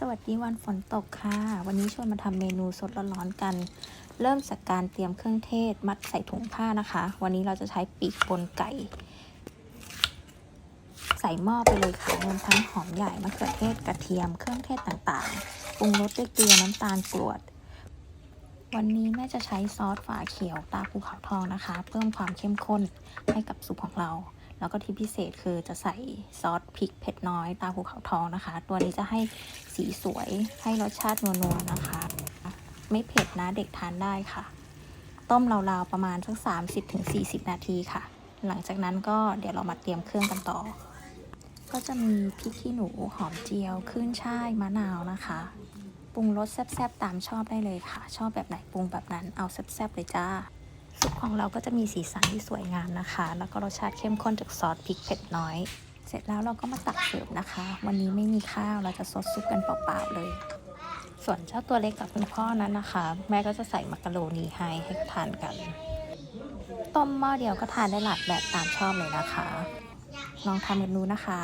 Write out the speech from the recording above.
สวัสดีวันฝนตกค่ะ วันนี้ชวนมาทำเมนูสดร้อนๆกัน เริ่มจากการเตรียมเครื่องเทศ มัดใส่ถุงผ้านะคะ วันนี้เราจะใช้ปีกบนไก่ ใส่หม้อไปเลยค่ะรวมทั้งหอมใหญ่มะเขือเทศกระเทียม เครื่องเทศต่างๆปรุงรสด้วยเกลือน้ำตาลกรวด วันนี้แม่จะใช้ซอสฝาเขียวตาภูเขาทองนะคะ เพิ่มความเข้มข้นให้กับซุปของเรา แล้วก็ที่พิเศษคือจะใส่ซอสพริกเผ็ดน้อยตาภูเขาทองนะคะ ตัวนี้จะให้สีสวยให้รสชาตินัวๆนะคะ ไม่เผ็ดนะเด็กทานได้ค่ะ ต้มราวๆประมาณสัก 30-40 นาทีค่ะ หลังจากนั้นก็เดี๋ยวเรามาเตรียมเครื่องกันต่อ ก็จะมีพริกขี้หนูหอมเจียวขึ้นช่ายมะนาวนะคะปรุงรสแซ่บๆตามชอบได้เลยค่ะ ชอบแบบไหนปรุงแบบนั้นเอาแซ่บๆเลยจ้า ซุปของเราก็จะมีสีสันที่สวยงามนะคะ แล้วก็รสชาติเข้มข้นจากซอสพริกเผ็ดน้อย เสร็จแล้วเราก็มาตักเสิร์ฟนะคะ วันนี้ไม่มีข้าวเราจะซดซุปกันเปล่าๆเลย ส่วนเจ้าตัวเล็กกับคุณพ่อนั้นนะคะ แม่ก็จะใส่มักกะโรนีให้ให้ทานกัน ต้มหม้อเดียวก็ทานได้หลากแบบตามชอบเลยนะคะ ลองทำกันดูนะคะ